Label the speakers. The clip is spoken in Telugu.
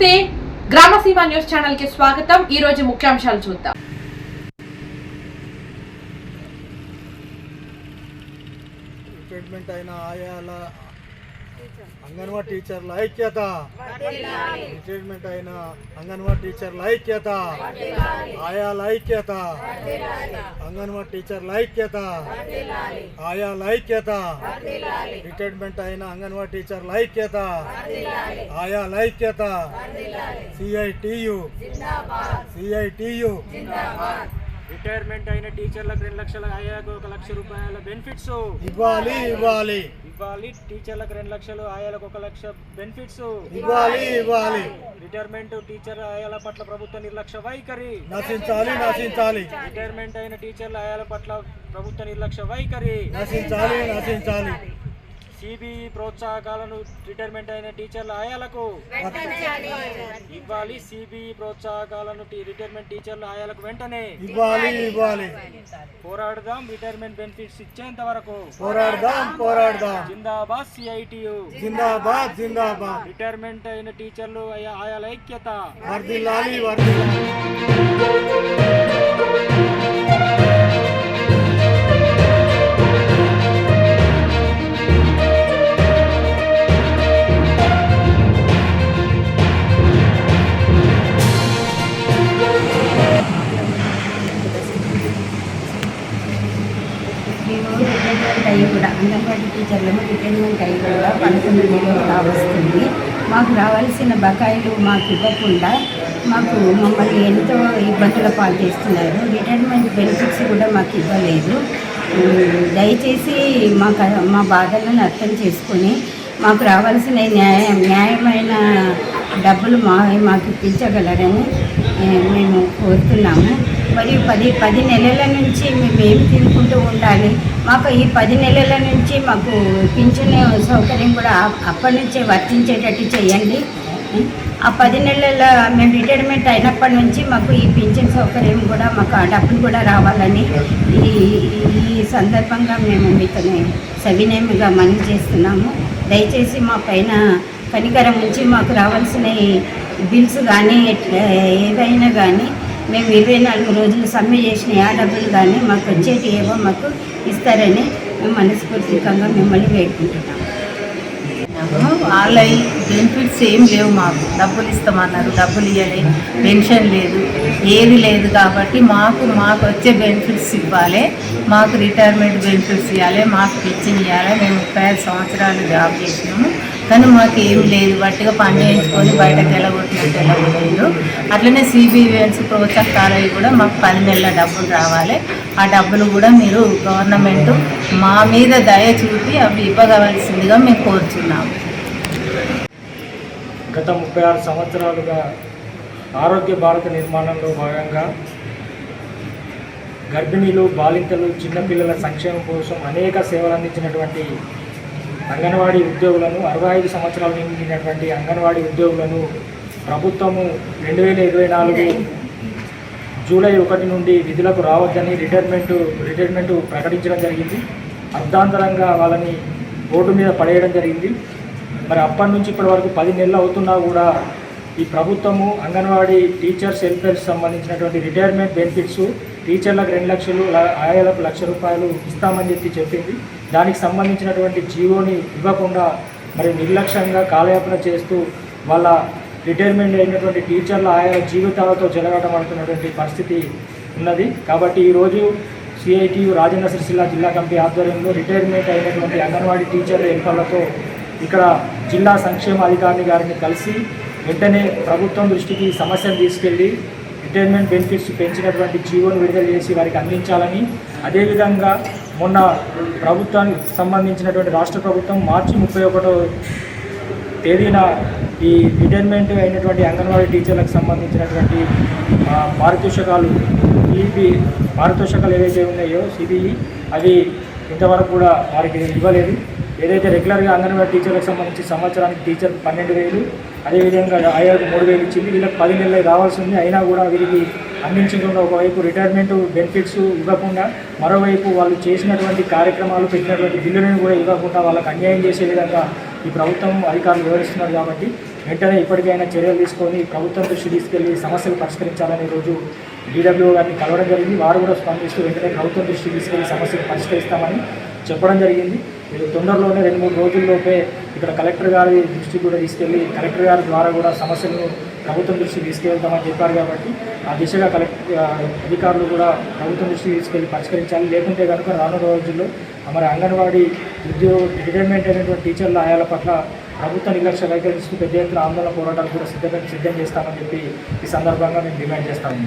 Speaker 1: నమస్తే. గ్రామసీమ న్యూస్ ఛానల్కి స్వాగతం. ఈ రోజు ముఖ్యాంశాలు చూద్దాం.
Speaker 2: రిక్రూట్మెంట్ అయిన ఆయాల అంగన్వాడీ టీచర్ల ఐక్యత. రిటైర్మెంట్ అయిన అంగన్వాడీ టీచర్ల ఐక్యత. ఆయాల ఐక్యత. అంగన్వాడీ టీచర్ల ఐక్యత. ఆయాల ఐక్యత. రిటైర్మెంట్ అయిన అంగన్వాడీ టీచర్ల ఐక్యత. ఆయాల ఐక్యత. సిఐటియు. సిఐటియు.
Speaker 3: రిటైర్మెంట్ అయిన టీచర్లకు రెండు లక్షల ఆయాలకు ఒక లక్ష రూపాయల బెనిఫిట్స్
Speaker 2: ఇవ్వాలి ఇవ్వాలి.
Speaker 3: ఇవ్వాలి. టీచర్లకు రెండు లక్షలు ఆయాలకు ఒక లక్ష బెనిఫిట్స్
Speaker 2: ఇవ్వాలి ఇవ్వాలి.
Speaker 3: రిటైర్మెంట్ టీచర్ ఆయాల పట్ల ప్రభుత్వ నిర్లక్ష్య వైఖరి.
Speaker 2: నశించాలి నశించాలి.
Speaker 3: రిటైర్మెంట్ అయిన టీచర్ల ఆయాల పట్ల ప్రభుత్వ నిర్లక్ష్య వైఖరి.
Speaker 2: నశించాలి నశించాలి.
Speaker 3: సిబిఈ ప్రోత్సాహకాలను రిటైర్మెంట్ అయిన టీచర్ల ఆయాలకు ఇవ్వాలి. సిబిఈ ప్రోత్సాహకాలను టీ- రిటైర్మెంట్ టీచర్ల ఆయాలకు వెంటనే
Speaker 2: ఇవ్వాలి ఇవ్వాలి.
Speaker 3: పోరాడదాం. రిటైర్మెంట్ బెనిఫిట్స్ ఇచ్చేంత వరకు
Speaker 2: పోరాడదాం పోరాడదాం.
Speaker 3: జిందాబాద్ సిఐటియు.
Speaker 2: జిందాబాద్ జిందాబాద్.
Speaker 3: రిటైర్మెంట్ అయిన టీచర్లు ఆయా- ఆయాల ఐక్యత.
Speaker 2: వర్దిల్లాలి వర్దిల్లాలి
Speaker 4: రిటైర్మెంట్ అయ్యి కూడా అంగన్వాడీ టీచర్లము రిటైర్మెంట్ అయ్యి కూడా పదకొండు నెలలు కావస్తుంది మాకు రావాల్సిన బకాయిలు మాకు ఇవ్వకుండా మాకు మమ్మల్ని ఎంతో ఇబ్బందుల పాలు చేస్తున్నారు. రిటైర్మెంట్ బెనిఫిట్స్ కూడా మాకు ఇవ్వలేదు. దయచేసి మాకు మా బాధలను అర్థం చేసుకొని మాకు రావాల్సిన న్యాయం న్యాయమైన డబ్బులు మా మాకు ఇప్పించగలరని మేము కోరుతున్నాము. మరియు పది పది నెలల నుంచి మేము ఏమి తినుకుంటూ ఉండాలి. మాకు ఈ పది నెలల నుంచి మాకు పింఛన్ సౌకర్యం కూడా అప్పటి నుంచే వర్తించేటట్టు చేయండి. ఆ పది నెలల మేము రిటైర్మెంట్ అయినప్పటి నుంచి మాకు ఈ పింఛన్ సౌకర్యం కూడా మాకు ఆ డబ్బులు కూడా రావాలని ఈ ఈ సందర్భంగా మేము మీతోనే సవినయంగా మనవి చేస్తున్నాము. దయచేసి మా పైన కనికరం నుంచి మాకు రావాల్సిన బిల్స్ కానీ ఎట్లా ఏదైనా కానీ మేము ఇరవై నాలుగు రోజులు సమ్మె చేసిన ఆ డబ్బులు కానీ మాకు వచ్చేటి ఏవో మాకు ఇస్తారని మేము మనస్ఫూర్తికంగా మిమ్మల్ని వేడుకుంటున్నాము
Speaker 5: ఆన్లైన్ బెనిఫిట్స్ ఏం లేవు మాకు. డబ్బులు ఇస్తామన్నారు. డబ్బులు ఇవ్వలే పెన్షన్ లేదు. ఏది లేదు కాబట్టి మాకు మాకు వచ్చే బెనిఫిట్స్ ఇవ్వాలి. మాకు రిటైర్మెంట్ బెనిఫిట్స్ ఇవ్వాలి మాకు పిచ్చిన ఇవ్వాలి మేము ముప్పై సంవత్సరాలు జాబ్ చేసినాము. కానీ మాకు ఏం లేదు. బట్టిగా పని చేయించుకొని బయటకు వెళ్ళగొట్టినట్టు వెళ్ళగొట్టిండ్రు. అట్లనే సిబిఎన్స్ ప్రోత్సాహకాలు కూడా మాకు పది నెలల డబ్బులు రావాలి. ఆ డబ్బులు కూడా మీరు గవర్నమెంట్ మా మీద దయ చూపి అవి ఇవ్వగలసిందిగా మేము కోరుచున్నాము
Speaker 3: గత ముప్పై ఆరు సంవత్సరాలుగా ఆరోగ్య భారత నిర్మాణంలో భాగంగా గర్భిణీలు బాలింతలు చిన్నపిల్లల సంక్షేమం కోసం అనేక సేవలు అందించినటువంటి అంగన్వాడీ ఉద్యోగులను అరవై ఐదు సంవత్సరాలు నిండినటువంటి అంగన్వాడీ ఉద్యోగులను ప్రభుత్వము రెండు వేల ఇరవై నాలుగు జూలై ఒకటి నుండి విధులకు రావద్దని రిటైర్మెంట్ రిటైర్మెంట్ ప్రకటించడం జరిగింది. అర్ధాంతరంగా వాళ్ళని రోడ్డు మీద పడేయడం జరిగింది. మరి అప్పటి నుంచి ఇప్పటి వరకు పది నెలలు అవుతున్నా కూడా ఈ ప్రభుత్వము అంగన్వాడీ టీచర్స్ వెల్ఫేర్కి సంబంధించినటువంటి రిటైర్మెంట్ బెనిఫిట్స్ టీచర్లకు రెండు లక్షలు ఆయాలకు లక్ష రూపాయలు ఇస్తామని చెప్పి చెప్పింది. దానికి సంబంధించినటువంటి జీవోని ఇవ్వకుండా మరి నిర్లక్ష్యంగా కాలయాపన చేస్తూ వాళ్ళ రిటైర్మెంట్ అయినటువంటి టీచర్ల ఆయా జీవితాలతో చెలగాటమాడుతున్నటువంటి పరిస్థితి ఉన్నది. కాబట్టి ఈరోజు సిఐటియు రాజన్న సిరిసిల్ల జిల్లా కమిటీ ఆధ్వర్యంలో రిటైర్మెంట్ అయినటువంటి అంగన్వాడీ టీచర్ల ఎన్నికలతో ఇక్కడ జిల్లా సంక్షేమ అధికారిని గారిని కలిసి వెంటనే ప్రభుత్వం దృష్టికి ఈ సమస్యను తీసుకెళ్ళి రిటైర్మెంట్ బెనిఫిట్స్ పెంచినటువంటి జీవోను విడుదల చేసి వారికి అందించాలని అదేవిధంగా మొన్న ప్రభుత్వానికి సంబంధించినటువంటి రాష్ట్ర ప్రభుత్వం మార్చి ముప్పై ఒకటో తేదీన ఈ రిటైర్మెంట్ అయినటువంటి అంగన్వాడీ టీచర్లకు సంబంధించినటువంటి పారితోషకాలు పారితోషికాలు పారితోషకాలు ఏవైతే ఉన్నాయో సిబిఈ అవి ఇంతవరకు కూడా వారికి ఇవ్వలేదు. ఏదైతే రెగ్యులర్గా అంగన్వాడీ టీచర్లకు సంబంధించి సంవత్సరానికి టీచర్ పన్నెండు వేలు అదేవిధంగా ఆయాకు మూడు వేలు ఇచ్చింది వీళ్ళకి పది నెలలు రావాల్సింది అయినా కూడా వీరికి అందించకుండా ఒకవైపు రిటైర్మెంట్ బెనిఫిట్స్ ఇవ్వకుండా మరోవైపు వాళ్ళు చేసినటువంటి కార్యక్రమాలు పెట్టినటువంటి బిల్లులను కూడా ఇవ్వకుండా వాళ్ళకి అన్యాయం చేసే విధంగా ఈ ప్రభుత్వం అధికారులు వివరిస్తున్నారు కాబట్టి వెంటనే ఇప్పటికైనా చర్యలు తీసుకొని ప్రభుత్వం దృష్టి తీసుకెళ్ళి సమస్యలు పరిష్కరించాలని రోజు డీడబ్ల్యూ గారిని కలవడం జరిగింది. వారు కూడా స్పందిస్తూ వెంటనే ప్రభుత్వం దృష్టి తీసుకెళ్ళి సమస్యలు పరిష్కరిస్తామని చెప్పడం జరిగింది. మీరు తొందరలోనే రెండు మూడు రోజుల్లోపే ఇక్కడ కలెక్టర్ గారి దృష్టికి కూడా తీసుకెళ్ళి కలెక్టర్ గారి ద్వారా కూడా సమస్యలను ప్రభుత్వం దృష్టికి తీసుకెళ్తామని చెప్పారు కాబట్టి ఆ దిశగా కలెక్ట్ అధికారులు కూడా ప్రభుత్వం దృష్టికి తీసుకెళ్ళి పరిష్కరించాలి. లేకుంటే కనుక రానున్న రోజుల్లో మరి అంగన్వాడీ ఉద్యోగ రిటైర్మెంట్ అయినటువంటి టీచర్ల ఆయాల పట్ల ప్రభుత్వ నిర్లక్ష్య వైఖరిస్తూ పెద్ద ఎత్తున ఆందోళన పోరాటాలు కూడా సిద్ధం సిద్ధం చేస్తామని చెప్పి ఈ సందర్భంగా మేము డిమాండ్ చేస్తాము